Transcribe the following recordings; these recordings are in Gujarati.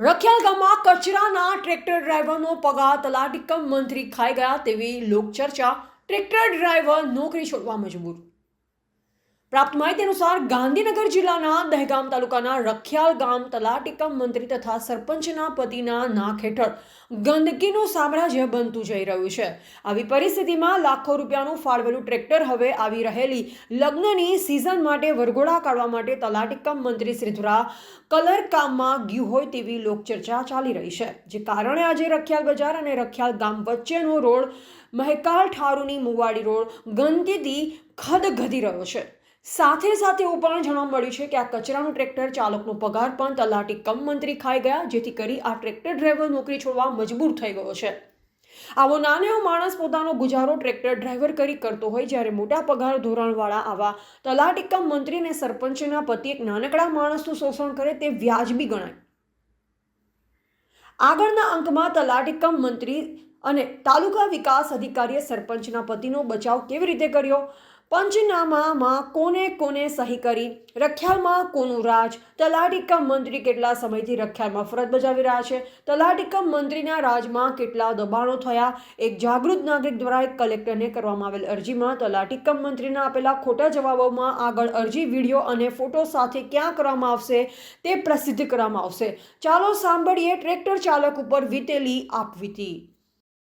રખિયાલ કચરાના ટ્રેક્ટર ડ્રાઈવરનો પગાર તલાટીકમ મંત્રી ખાઈ ગયા તેવી લોકચર્ચા ટ્રેક્ટર ડ્રાઈવર નોકરી છોડવા મજબૂર પ્રાપ્ત માહિતી અનુસાર ગાંધીનગર જિલ્લાના દહેગામ તાલુકાના રખિયાલ ગામ તલાટીકમ મંત્રી તથા સરપંચના પતિના નાક હેઠળ ગંદકીનું સામ્રાજ્ય બનતું જઈ રહ્યું છે. આવી પરિસ્થિતિમાં લાખો રૂપિયાનું ફાળવેલું ટ્રેક્ટર હવે આવી રહેલી લગ્નની સિઝન માટે વરઘોડા કાઢવા માટે તલાટીકમ મંત્રી શ્રી દ્વારા કલર કામમાં ગયું હોય તેવી લોકચર્ચા ચાલી રહી છે, જે કારણે આજે રખિયાલ બજાર અને રખિયાલ ગામ વચ્ચેનો રોડ મહેકાલ ઠારુની મુવાડી રોડ ગંદકીથી ખદગધી રહ્યો છે. સાથે સાથે એવું પણ જાણવા મળ્યું છે કે આ કચરાનું ટ્રેક્ટર ચાલકનો પગાર પણ તલાટી કમ મંત્રી ખાઈ ગયા, જેથી કરી આ ટ્રેક્ટર ડ્રાઈવર નોકરી છોડવા મજબૂર થઈ ગયો છે. આવો નાનો માણસ પોતાનો ગુજારો ટ્રેક્ટર ડ્રાઈવર કરી કરતો હોય, જ્યારે મોટા પગાર ધોરણવાળા આવા તલાટી કમ મંત્રી અને સરપંચના પતિ એક નાનકડા માણસનું શોષણ કરે તે વ્યાજબી ગણાય. આગળના અંકમાં તલાટી કમ મંત્રી અને તાલુકા વિકાસ અધિકારીએ સરપંચના પતિનો બચાવ કેવી રીતે કર્યો? પંચનામામાં કોને કોને સહી કરી? રખિયાલમાં કોનું રાજ? તલાટીકમ મંત્રી કેટલા સમયથી રખિયાલમાં ફરજ બજાવી રહ્યા છે? તલાટીકમ મંત્રીના રાજમાં કેટલા દબાણો થયા? એક જાગૃત નાગરિક દ્વારા એક કલેક્ટરને કરવામાં આવેલ અરજીમાં તલાટીકમ મંત્રીના આપેલા ખોટા જવાબોમાં આગળ અરજી, વીડિયો અને ફોટો સાથે ક્યાં કરવામાં આવશે તે પ્રસિદ્ધ કરવામાં આવશે. ચાલો સાંભળીએ ટ્રેક્ટર ચાલક ઉપર વીતેલી આપવીતી.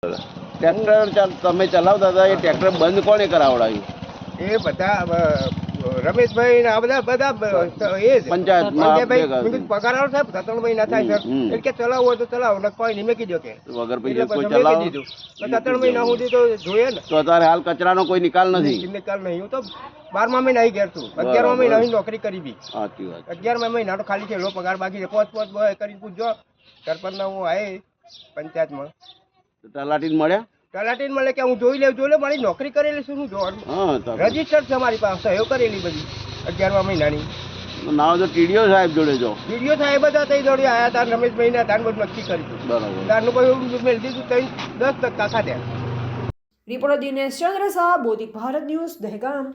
ટ્રેક્ટર તમે ચલાવતા હતા, એ ટ્રેક્ટર બંધ કોણે કરાવડાવ્યું એ બધા રમેશભાઈ ને આ બધા બધા એ પંચાયતભાઈ, પગાર આવે સાહેબ સત્તરભાઈ ના થાય સર. એટલે કે ચલાવવું હોય તો ચલાવો ને કોઈ નહીં મેકી દો કે. વગર પૈસા કોઈ ચલાવો. સત્તર મહિના સુધી તો જોઈએ ને. તો અત્યારે હાલ કચરાનો કોઈ નિકાલ નથી. નિકાલ નહીં. હું તો બારમા મહિના આવી ઘેર છું. અગિયારમા મહિના આવી નોકરી કરી બી. અગિયારમા મહિના તો ખાલી છે લો પગાર બાકી છે. પોચ પોચ કરી પૂછજો. સરપંચ હું આયે પંચાયતમાં. તલાટી મળ્યા? તલાટી મળે કે હું જોઈ લેવું જોઈ લે મારી નોકરી કરેલી શું હું જોવાનું હા રજિસ્ટર છે મારી પાસે સહયો કરેલી બધી અગિયારમા મહિનાની. નાવ તો ટીડીઓ સાહેબ જોડે જો. ટીડીઓ સાહેબ હતા તઈ દોડી આયા તાર રમેશ ના ધાન બધું નક્કી કરી બરાબર. દારનું કોઈ મેળ દીધું તઈ દસ ટકા ખાધ્યા રિપોર્ટર દિનેશ ચંદ્ર શાહ બોધિક ભારત ન્યૂઝ દહેગામ.